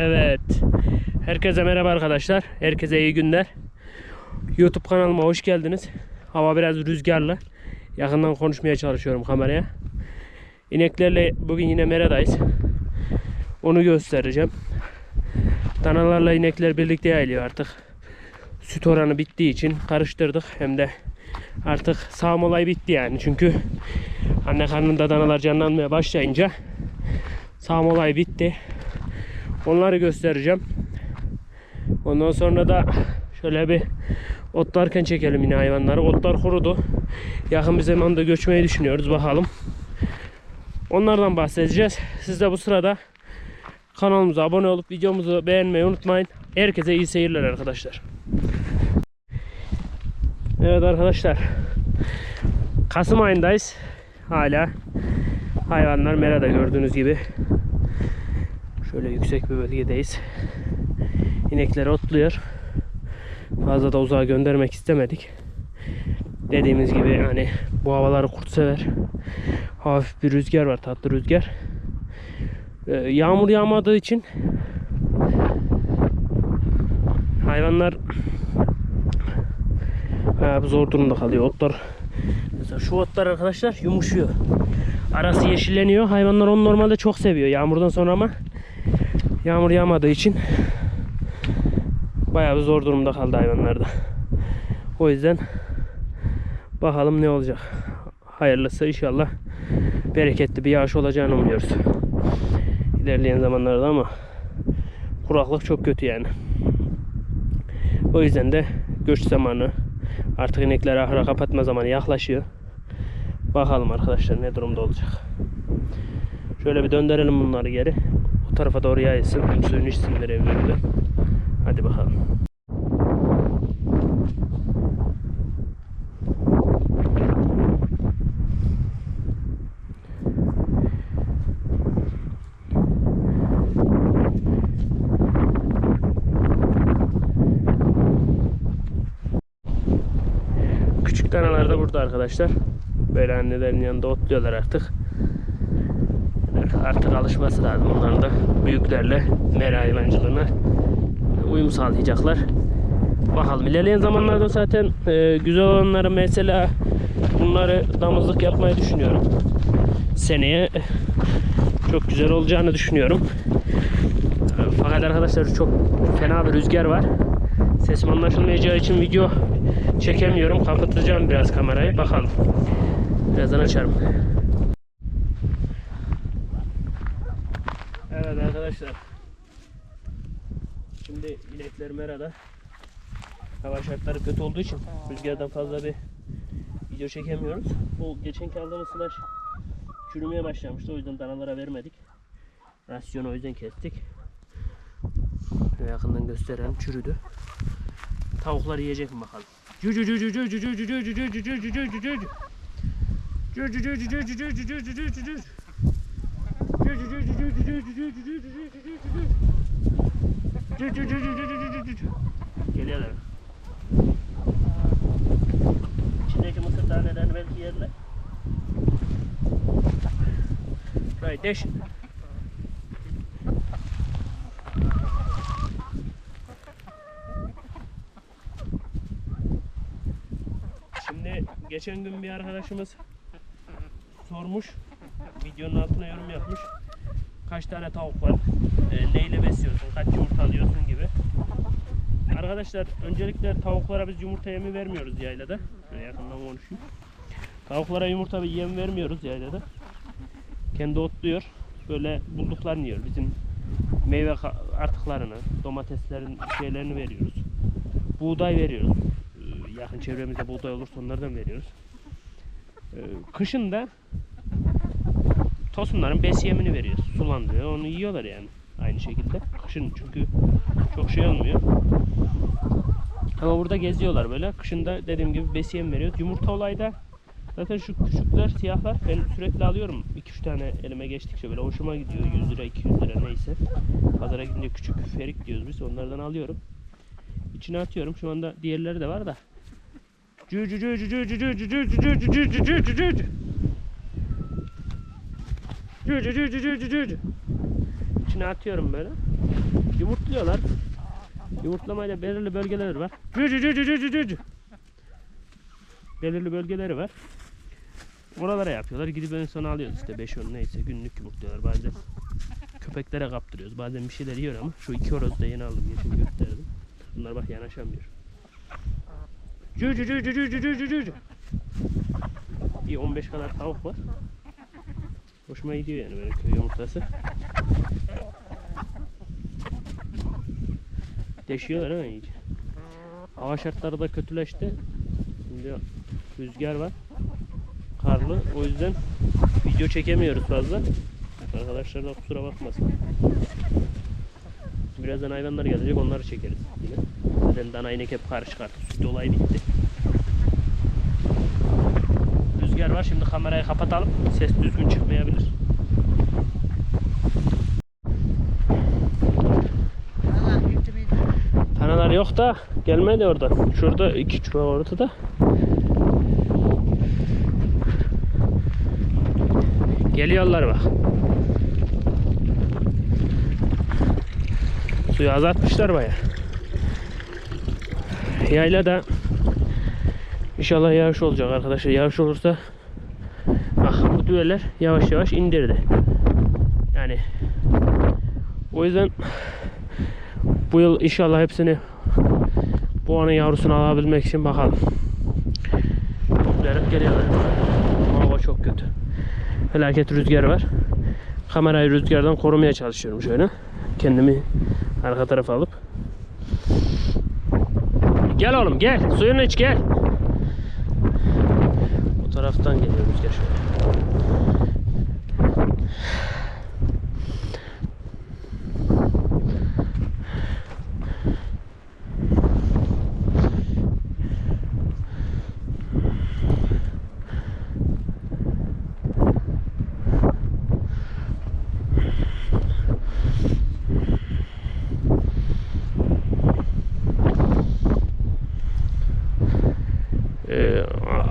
Evet. Herkese merhaba arkadaşlar. Herkese iyi günler. YouTube kanalıma hoş geldiniz. Hava biraz rüzgarlı. Yakından konuşmaya çalışıyorum kameraya. İneklerle bugün yine meradayız. Onu göstereceğim. Danalarla inekler birlikte yayılıyor artık. Süt oranı bittiği için karıştırdık. Hem de artık sağım olayı bitti yani. Çünkü anne karnında danalar canlanmaya başlayınca sağım olayı bitti. Onları göstereceğim. Ondan sonra da şöyle bir otlarken çekelim yine hayvanları. Otlar kurudu. Yakın bir zamanda göçmeyi düşünüyoruz. Bakalım. Onlardan bahsedeceğiz. Siz de bu sırada kanalımıza abone olup videomuzu beğenmeyi unutmayın. Herkese iyi seyirler arkadaşlar. Evet arkadaşlar. Kasım ayındayız. Hala hayvanlar merada gördüğünüz gibi. Şöyle yüksek bir bölgedeyiz. İnekler otluyor. Fazla da uzağa göndermek istemedik. Dediğimiz gibi hani bu havaları kurt sever. Hafif bir rüzgar var, tatlı rüzgar. Ee, yağmur yağmadığı için hayvanlar bir zor durumda kalıyor. Otlar mesela şu otlar arkadaşlar yumuşuyor. Arası yeşilleniyor. Hayvanlar onu normalde çok seviyor yağmurdan sonra ama Yağmur yağmadığı için bayağı zor durumda kaldı hayvanlarda. O yüzden bakalım ne olacak. Hayırlısı inşallah bereketli bir yağış olacağını umuyoruz. İlerleyen zamanlarda ama kuraklık çok kötü yani. O yüzden de göç zamanı artık inekleri ahıra kapatma zamanı yaklaşıyor. Bakalım arkadaşlar ne durumda olacak. Şöyle bir döndürelim bunları geri. Tarafa doğru yayılsın. Hem suyunu içsinler evlerinde. Hadi bakalım. Küçük danalar da burada arkadaşlar. Böyle annelerin yanında otluyorlar artık. Artık alışması lazım onların da büyüklerle mera hayvancılığına uyum sağlayacaklar. Bakalım ilerleyen zamanlarda zaten e, güzel olanları mesela bunları damızlık yapmayı düşünüyorum. Seneye çok güzel olacağını düşünüyorum. Fakat arkadaşlar çok fena bir rüzgar var. Sesim anlaşılmayacağı için video çekemiyorum. Kapatacağım biraz kamerayı. Bakalım. Birazdan açarım. Evet arkadaşlar. Şimdi inekler merada. Hava şartları kötü olduğu için rüzgardan fazla bir video çekemiyoruz. Bu geçenki aldığımız slash çürümeye başlamıştı. O yüzden danalara vermedik. Rasyonu o yüzden kestik. Yakından gösterelim. Çürüdü. Tavuklar yiyecek mi bakalım. Cü cü cü cü cü cü cü cü cü cü cü cü cü cü cü cü cü. Cü cü cü cü cü cü cü cü cü cü cü cü. Geliyorlar. İçindeki mısır tanelerini belki yerler. Right, deş. Şimdi geçen gün bir arkadaşımız sormuş. Videonun altına yorum yapmış. Kaç tane tavuk var? E, neyle besliyorsun? Kaç yumurta alıyorsun gibi. Arkadaşlar öncelikle tavuklara biz yumurta yemi vermiyoruz yaylada. Şöyle yakından konuşayım. Tavuklara yumurta ve yem vermiyoruz yaylada. Kendi otluyor. Böyle bulduklarını yiyor. Bizim meyve artıklarını, domateslerin şeylerini veriyoruz. Buğday veriyoruz. Ee, Yakın çevremizde buğday olursa onlardan veriyoruz. Ee, Kışın da tosunların bes yemini veriyoruz. Sulandırıyor. Onu yiyorlar yani. Aynı şekilde. Kışın çünkü çok şey olmuyor. Ama burada geziyorlar böyle. Kışında dediğim gibi bes yem veriyoruz. Yumurta olayda zaten şu küçükler siyahlar ben sürekli alıyorum. 2-3 tane elime geçtikçe böyle hoşuma gidiyor. 100 lira 200 lira neyse. Pazara gidince küçük ferik diyoruz biz. Onlardan alıyorum. İçine atıyorum. Şu anda diğerleri de var da. Cü cü cü cü cü cü cü cü cü cü cü cü cü cü cü cü cü. İçine atıyorum böyle. Yumurtluyorlar. Yumurtlamayla belirli bölgeleri var. Cü. Belirli bölgeleri var. Oralara yapıyorlar. Gidip en son alıyoruz işte 5-10 neyse günlük yumurtluyorlar. Bazen köpeklere kaptırıyoruz. Bazen bir şeyler yiyor ama şu iki horozu da yeni aldım. Geçen gösterdim. Bunlar bak yanaşamıyor. Cü cü cü cü cü cü cü cü cü. Bir 15 kadar tavuk var. Hoşuma gidiyor yani böyle köy yumurtası. Deşiyorlar ha iyice. Hava şartları da kötüleşti. Şimdi rüzgar var. Karlı. O yüzden video çekemiyoruz fazla. Arkadaşlar da kusura bakmasın. Birazdan hayvanlar gelecek onları çekeriz yine. Zaten dana inek hep karışık artık. Süt olayı bitti. Rüzgar var. Şimdi kamerayı kapatalım. Ses düzgün çıkmayabilir. Tanalar yok da gelmedi oradan. Şurada iki çuval ortada. Geliyorlar bak. Suyu azaltmışlar baya. Yayla da inşallah yağış olacak arkadaşlar. Yağış olursa ah bu düveler yavaş yavaş indirdi. Yani o yüzden bu yıl inşallah hepsini bu anın yavrusunu alabilmek için bakalım. Toplayıp geliyorlar. Hava çok kötü. Felaket rüzgar var. Kamerayı rüzgardan korumaya çalışıyorum şöyle. Kendimi arka tarafa alıp. Gel oğlum gel. Suyunu iç gel. Taraftan geliyor rüzgar şöyle.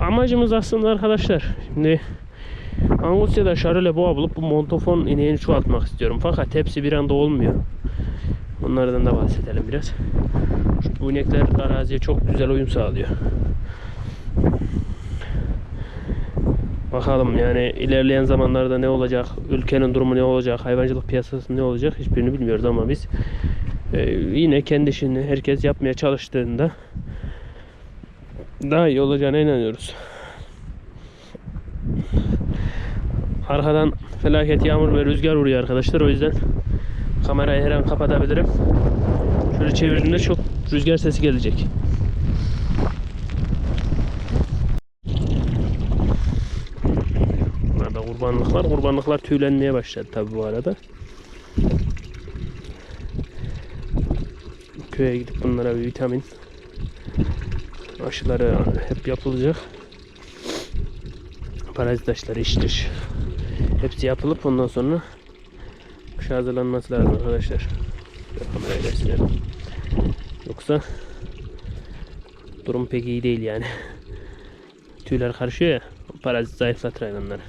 Amacımız aslında arkadaşlar şimdi Angusya'da şaröle boğa bulup bu montofon ineğini çoğaltmak istiyorum. Fakat hepsi bir anda olmuyor. Onlardan da bahsedelim biraz. Şu bu inekler araziye çok güzel uyum sağlıyor. Bakalım yani ilerleyen zamanlarda ne olacak, ülkenin durumu ne olacak, hayvancılık piyasası ne olacak hiçbirini bilmiyoruz ama biz e, yine kendi işini herkes yapmaya çalıştığında daha iyi olacağına inanıyoruz. Arkadan felaket yağmur ve rüzgar vuruyor arkadaşlar. O yüzden kamerayı her an kapatabilirim. Şöyle çevirdiğimde çok rüzgar sesi gelecek. Bunlar da kurbanlıklar. Kurbanlıklar tüylenmeye başladı tabi bu arada. Köye gidip bunlara bir vitamin aşıları hep yapılacak. Parazit aşıları, dış. Hepsi yapılıp ondan sonra kışa hazırlanması lazım arkadaşlar. Kamerayı gösterelim. Yoksa durum pek iyi değil yani. Tüyler karışıyor ya. Parazit zayıflatır hayvanları.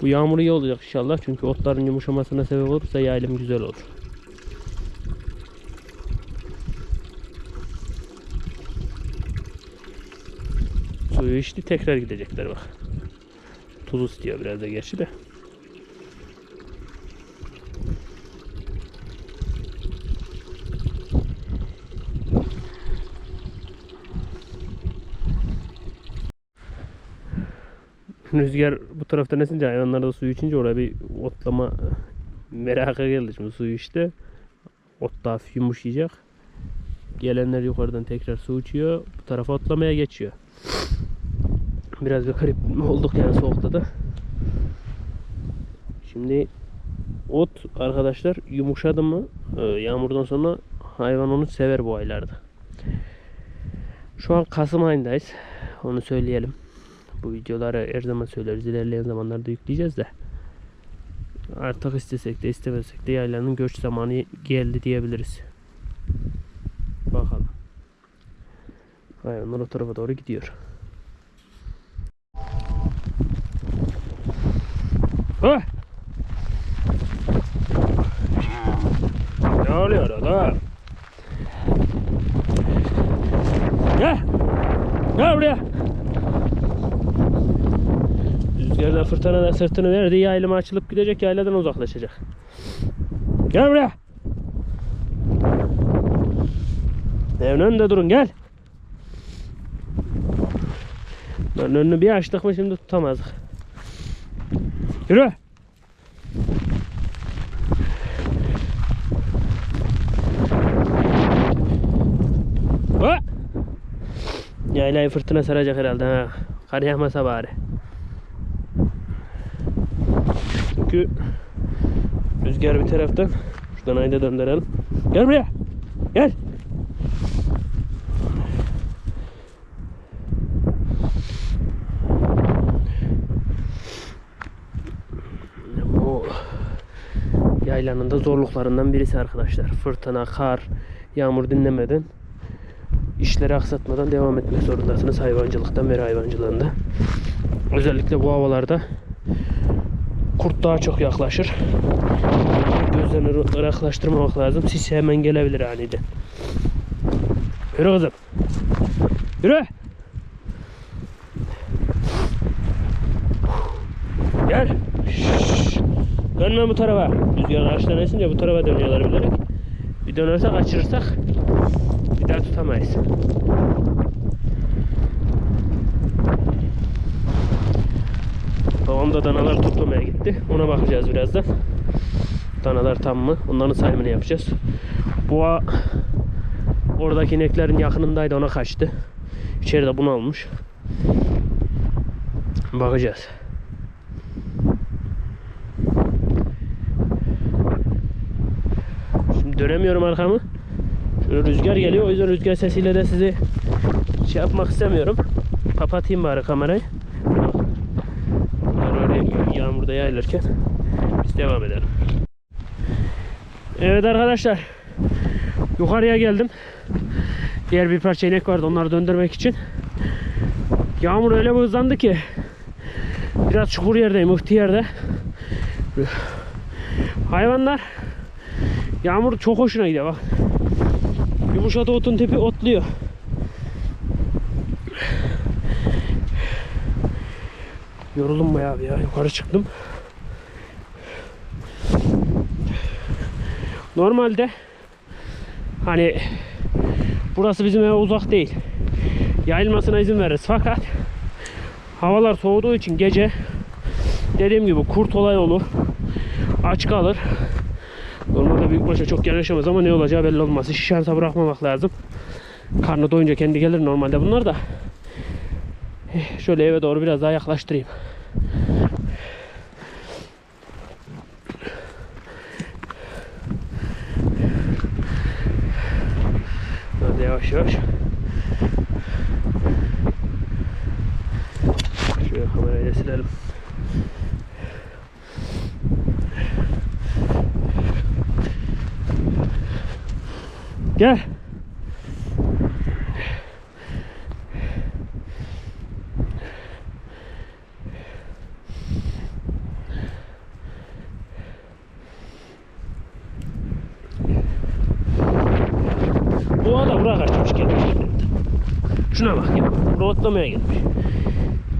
Bu yağmur iyi olacak inşallah. Çünkü otların yumuşamasına sebep olursa yaylım güzel olur. Suyu içti tekrar gidecekler bak. Tuz istiyor biraz da gerçi de. Rüzgar bu taraftan esince hayvanlar da suyu içince oraya bir otlama merakı geldi. Şimdi suyu işte ot da hafif yumuşayacak. Gelenler yukarıdan tekrar su içiyor. Bu tarafa otlamaya geçiyor. Biraz bir garip olduk yani soğukta da. Şimdi ot arkadaşlar yumuşadı mı e, yağmurdan sonra hayvan onu sever bu aylarda. Şu an Kasım ayındayız. Onu söyleyelim. Bu videoları her zaman söyleriz. İlerleyen zamanlarda yükleyeceğiz de. Artık istesek de istemesek de yaylanın göç zamanı geldi diyebiliriz. Bakalım. Hayvanlar o tarafa doğru gidiyor. Oh! Ne oluyor orada? Gel. Gel buraya. Rüzgarda fırtına da sırtını verdi. Yaylım açılıp gidecek. Yayladan uzaklaşacak. Gel buraya. Evin önünde durun gel. Lan önünü bir açtık mı şimdi tutamazdık. Yürü. Ha! Yaylayı fırtına saracak herhalde ha. Kar yağmasa bari. Çünkü rüzgar bir taraftan. Şuradan ayda döndürelim. Gel buraya. Gel. Yaylanın da zorluklarından birisi arkadaşlar. Fırtına, kar, yağmur dinlemeden işleri aksatmadan devam etmek zorundasınız hayvancılıktan beri hayvancılığında. Özellikle bu havalarda kurt daha çok yaklaşır. Gözlerini ıraklaştırmamak lazım. Sis hemen gelebilir aniden. Yürü kızım. Yürü. Gel. Dönme bu tarafa. Rüzgar karşıdan esince bu tarafa dönüyorlar bilerek. Bir dönersek kaçırırsak bir daha tutamayız. Babam da danalar toplamaya gitti. Ona bakacağız birazdan. Danalar tam mı? Onların sayımını yapacağız. Boğa oradaki ineklerin yakınındaydı ona kaçtı. İçeride bunu almış. Bakacağız. Şimdi dönemiyorum arkamı. Şöyle rüzgar geliyor. O yüzden rüzgar sesiyle de sizi şey yapmak istemiyorum. Kapatayım bari kamerayı. Bunlar öyle yayılırken biz devam edelim. Evet arkadaşlar. Yukarıya geldim. Diğer bir parça inek vardı. Onları döndürmek için. Yağmur öyle bir hızlandı ki biraz çukur yerdeyim. Muhti yerde. Hayvanlar Yağmur çok hoşuna gidiyor bak. Yumuşadı otun tipi otluyor. Yoruldum bayağı ya. Yukarı çıktım. Normalde hani burası bizim eve uzak değil. Yayılmasına izin veririz fakat havalar soğuduğu için gece dediğim gibi kurt olay olur. Aç kalır. Normalde büyükbaşa çok yanaşamaz ama ne olacağı belli olmaz. Hiç şansa bırakmamak lazım. Karnı doyunca kendi gelir normalde bunlar da. Eh, Şöyle eve doğru biraz daha yaklaştırayım. Yavaş. Şöyle kamerayı silelim. Gel. Bu adam buraya kaçmış gelmiş. Şuna bak ya. Buraya otlamaya gelmiş.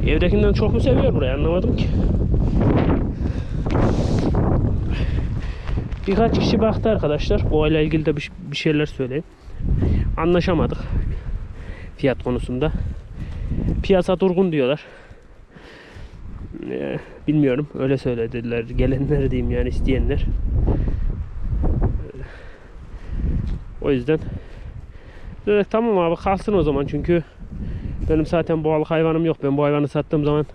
Evdekinden çok mu seviyor burayı anlamadım ki. Birkaç kişi baktı arkadaşlar. Bu ile ilgili de bir, bir şeyler söyleyeyim. Anlaşamadık. Fiyat konusunda. Piyasa durgun diyorlar. Ee, bilmiyorum. Öyle söylediler. Gelenler diyeyim yani isteyenler. O yüzden dedik tamam abi kalsın o zaman çünkü benim zaten boğalık hayvanım yok. Ben bu hayvanı sattığım zaman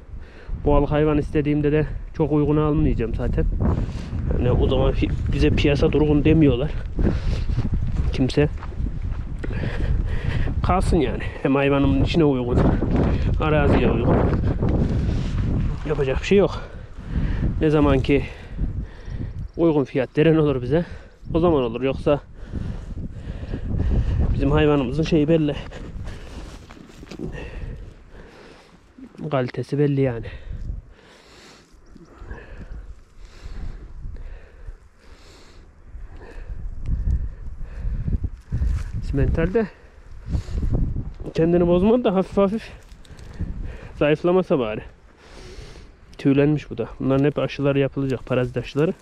boğalık hayvan istediğimde de çok uygun almayacağım zaten. Yani o zaman bize piyasa durgun demiyorlar. Kimse. Kalsın yani. Hem hayvanımın içine uygun. Araziye uygun. Yapacak bir şey yok. Ne zaman ki uygun fiyat veren olur bize. O zaman olur. Yoksa Bizim hayvanımızın şeyi belli. Kalitesi belli yani. Simentalde kendini bozmadı da hafif hafif zayıflamasa bari. Tüylenmiş bu da. Bunların hep aşıları yapılacak. Parazit aşıları.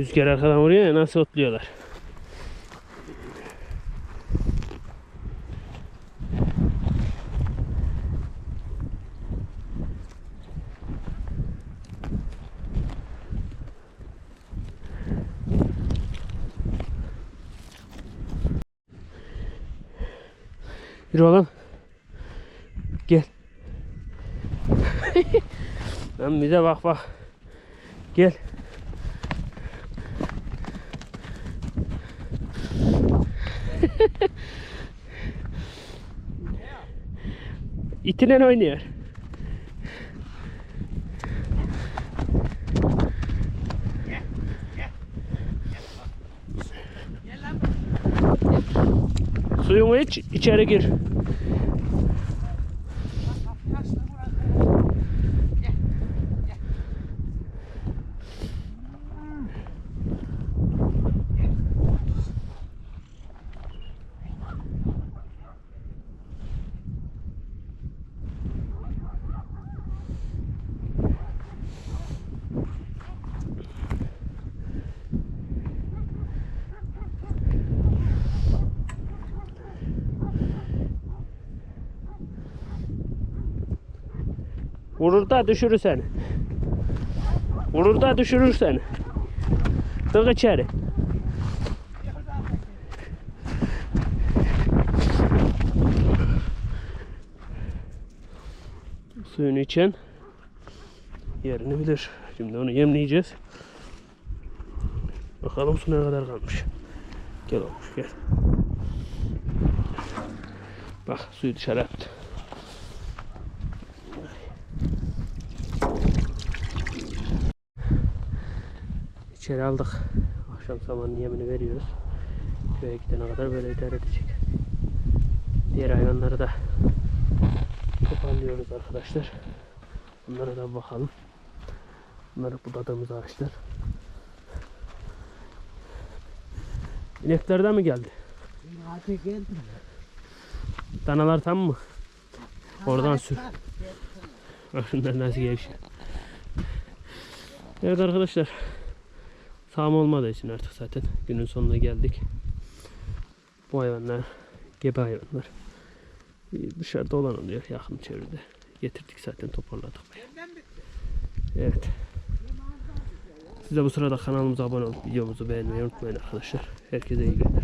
Rüzgar arkadan vuruyor ya nasıl otluyorlar. Yürü oğlum. Gel. Lan bize bak bak. Gel. İtinen oynuyor. Suyunu iç, içeri gir. Vurur da düşürür seni. Vurur da düşürür seni. Tık içeri. Suyunu içen yerini bilir. Şimdi onu yemleyeceğiz. Bakalım su ne kadar kalmış. Gel olmuş gel. Bak suyu dışarı attı. İçeri aldık. Akşam samanın yemini veriyoruz. Köye gidene kadar böyle idare edecek. Diğer hayvanları da toparlıyoruz arkadaşlar. Bunlara da bakalım. Bunları budadığımız ağaçlar. İneklerden mi geldi? Hadi gel. Danalar tam mı? Oradan sür. Bak şunlar nasıl gevşiyor. Evet arkadaşlar. Sağım olmadığı için artık zaten günün sonuna geldik. Bu hayvanlar gebe hayvanlar. Dışarıda olan oluyor yakın çevrede. Getirdik zaten toparladık. Evet. Siz de bu sırada kanalımıza abone olup videomuzu beğenmeyi unutmayın arkadaşlar. Herkese iyi günler.